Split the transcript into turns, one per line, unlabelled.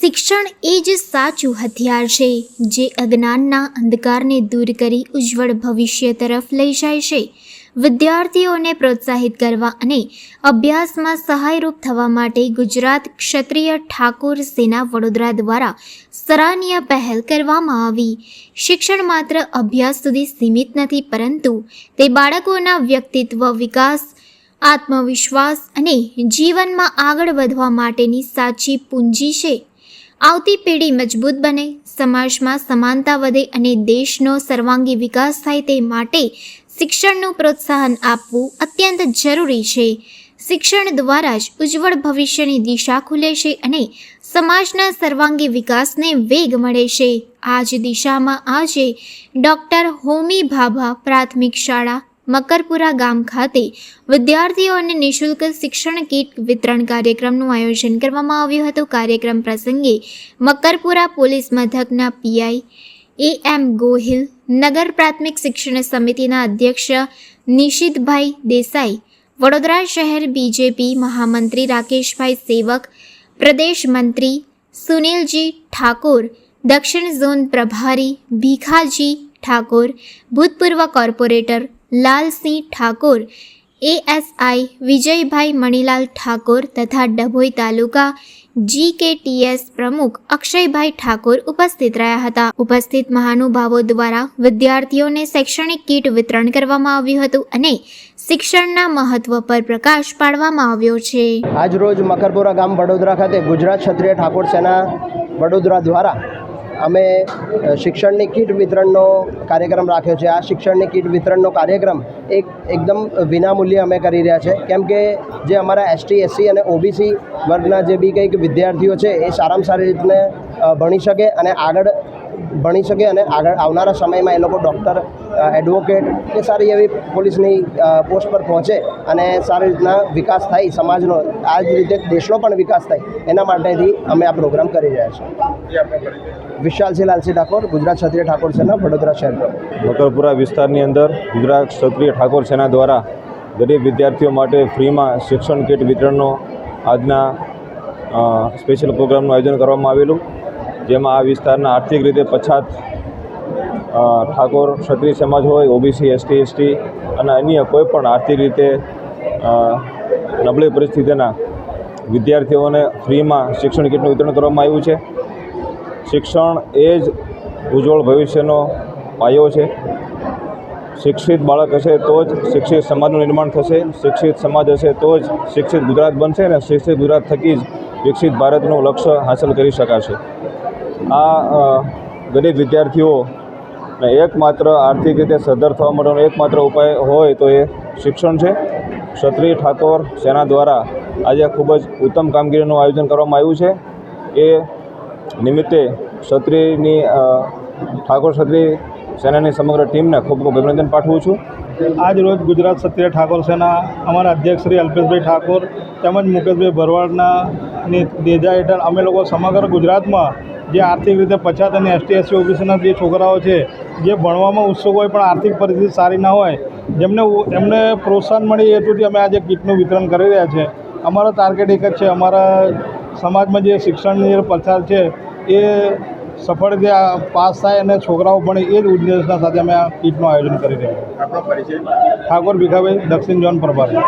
શિક્ષણ એ જ સાચું હથિયાર છે, જે અજ્ઞાનના અંધકારને દૂર કરી ઉજ્જવળ ભવિષ્ય તરફ લઈ જાય છે. વિદ્યાર્થીઓને પ્રોત્સાહિત કરવા અને અભ્યાસમાં સહાયરૂપ થવા માટે ગુજરાત ક્ષત્રિય ઠાકોર સેના વડોદરા દ્વારા સરાહનીય પહેલ કરવામાં આવી. શિક્ષણ માત્ર અભ્યાસ સુધી સીમિત નથી, પરંતુ તે બાળકોના વ્યક્તિત્વ વિકાસ, આત્મવિશ્વાસ અને જીવનમાં આગળ વધવા માટેની સાચી પૂંજી છે. આવતી પેઢી મજબૂત બને, સમાજમાં સમાનતા વધે અને દેશનો સર્વાંગી વિકાસ થાય તે માટે શિક્ષણનું પ્રોત્સાહન આપવું અત્યંત જરૂરી છે. શિક્ષણ દ્વારા જ ઉજ્જવળ ભવિષ્યની દિશા ખુલે છે અને સમાજના સર્વાંગી વિકાસને વેગ મળે છે. આ જ દિશામાં આજે ડૉક્ટર હોમી ભાભા પ્રાથમિક શાળા, મકરપુરા ગામ ખાતે વિદ્યાર્થીઓને નિઃશુલ્ક શિક્ષણ કીટ વિતરણ કાર્યક્રમનું આયોજન કરવામાં આવ્યું હતું. કાર્યક્રમ પ્રસંગે મકરપુરા પોલીસ મથકના પીઆઈ એ એમ ગોહિલ નગર પ્રાથમિક શિક્ષણ સમિતિના અધ્યક્ષ નિશિતભાઈ દેસાઈ, વડોદરા શહેર બીજેપી મહામંત્રી રાકેશભાઈ સેવક, પ્રદેશ મંત્રી સુનિલજી ઠાકોર, દક્ષિણ ઝોન પ્રભારી ભીખાજી ઠાકોર, ભૂતપૂર્વ કોર્પોરેટર લાલસિંહ ઠાકોર એએસઆઈ વિજયભાઈ મણીલાલ ઠાકોર તથા ડભોઈ તાલુકા જીકેટીએસ પ્રમુખ અક્ષયભાઈ ઠાકોર ઉપસ્થિત રહ્યા હતા. ઉપસ્થિત મહાનુભાવો દ્વારા વિદ્યાર્થીઓને શૈક્ષણિક કીટ વિતરણ કરવામાં આવ્યું હતું અને શિક્ષણના મહત્વ પર પ્રકાશ પાડવામાં આવ્યો છે.
આજ રોજ મકરપુરા ગામ વડોદરા ખાતે ગુજરાત ક્ષત્રિય ઠાકોર સેના વડોદરા દ્વારા અમે શિક્ષણની કીટ વિતરણનો કાર્યક્રમ રાખ્યો છે. આ શિક્ષણની કીટ વિતરણનો કાર્યક્રમ એક એકદમ વિનામૂલ્યે અમે કરી રહ્યા છે. કેમ કે જે અમારા એસટી, એસસી અને ઓબીસી વર્ગના જે બી કંઈક વિદ્યાર્થીઓ છે, એ સારામાં સારી રીતને ભણી શકે અને આગળ ભણી શકે અને આગળ આવનારા સમયમાં એ લોકો ડૉક્ટર એડવોકેટ કે સારી એવી પોલીસની પોસ્ટ પર પહોંચે અને સારી રીતના વિકાસ થાય સમાજનો. આ જ રીતે દેશનો પણ વિકાસ થાય એના માટેથી અમે આ પ્રોગ્રામ કરી રહ્યા છીએ. વિશાલસિંહ લાલસિંહ ઠાકોર, ગુજરાત ક્ષત્રિય ઠાકોર સેના, વડોદરા શહેર.
મકરપુરા વિસ્તારની અંદર ગુજરાત ક્ષત્રિય ઠાકોર સેના દ્વારા ગરીબ વિદ્યાર્થીઓ માટે ફ્રીમાં શિક્ષણ કીટ વિતરણનો આજના સ્પેશિયલ પ્રોગ્રામનું આયોજન કરવામાં આવેલું. જેમાં આ વિસ્તારના આર્થિક રીતે પછાત ઠાકોર ક્ષત્રિય સમાજ હોય, ઓબીસી, એસટી એસટી અને અન્ય કોઈપણ આર્થિક રીતે નબળી પરિસ્થિતિના વિદ્યાર્થીઓને ફ્રીમાં શિક્ષણ કીટનું વિતરણ કરવામાં આવ્યું છે. શિક્ષણ એ જ ઉજ્જવળ ભવિષ્યનો પાયો છે. શિક્ષિત બાળક હશે તો જ શિક્ષિત સમાજનું નિર્માણ થશે, શિક્ષિત સમાજ હશે તો જ શિક્ષિત ગુજરાત બનશે અને શિક્ષિત ગુજરાત થકી જ વિકસિત ભારતનું લક્ષ્ય હાંસલ કરી શકાશે. આ ગરીબ વિદ્યાર્થીઓને એકમાત્ર આર્થિક રીતે સદ્ધર થવા માટેનો એકમાત્ર ઉપાય હોય તો એ શિક્ષણ છે. ક્ષત્રિય ઠાકોર સેના દ્વારા આજે ખૂબ જ ઉત્તમ કામગીરીનું આયોજન કરવામાં આવ્યું છે. એ નિમિત્તે ક્ષત્રિયની ઠાકોર ક્ષત્રિય સેનાની સમગ્ર ટીમને ખૂબ ખૂબ અભિનંદન પાઠવું છું.
આજ રોજ ગુજરાત ક્ષત્રિય ઠાકોર સેના અમારા અધ્યક્ષ શ્રી અલ્પેશભાઈ ઠાકોર તેમજ મુકેશભાઈ ભરવાડના ની દેજા હેઠળ અમે લોકો સમગ્ર ગુજરાતમાં જે આર્થિક રીતે પછાત અને એસટી એસસી ઓબીસીના જે છોકરાઓ છે જે ભણવામાં ઉત્સુક હોય પણ આર્થિક પરિસ્થિતિ સારી ના હોય જેમને એમને પ્રોત્સાહન મળી એ હેતુથી અમે આજે કીટનું વિતરણ કરી રહ્યા છે. અમારો ટાર્ગેટ એક જ છે અમારા સમાજમાં જે શિક્ષણની જે પછાત છે એ સફળ રીતે પાસ થાય અને છોકરાઓ પણ એ જ ઉદ્દેશના સાથે અમે આ કીટનું આયોજન કરી રહ્યા છીએ. ઠાકોર ભીખાભાઈ દક્ષિણ જોન પ્રભારી.